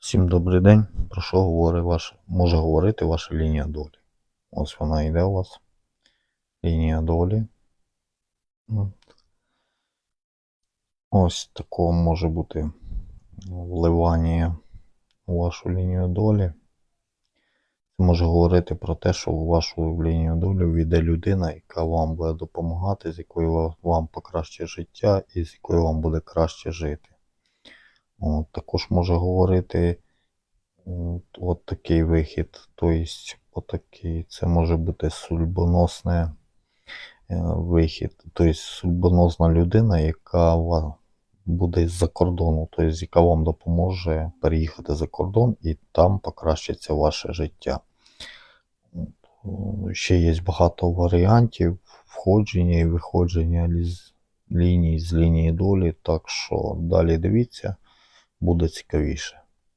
Всім добрий день. Про що говорить ваш, може говорити ваша лінія долі? Ось вона йде у вас. Лінія долі. Ось такого може бути вливання у вашу лінію долі. Це може говорити про те, що у вашу лінію долі війде людина, яка вам буде допомагати, з якою вам покраще життя і з якою вам буде краще жити. Також може говорити от, такий вихід. Тобто, отакий, це може бути судьбоносне е, вихід. Тобто судьбоносна людина, яка буде з-за кордону, тобто, яка вам допоможе переїхати за кордон і там покращиться ваше життя. Ще є багато варіантів входження і виходження ліз- ліній з лінії долі, так що далі дивіться, буде цікавіше.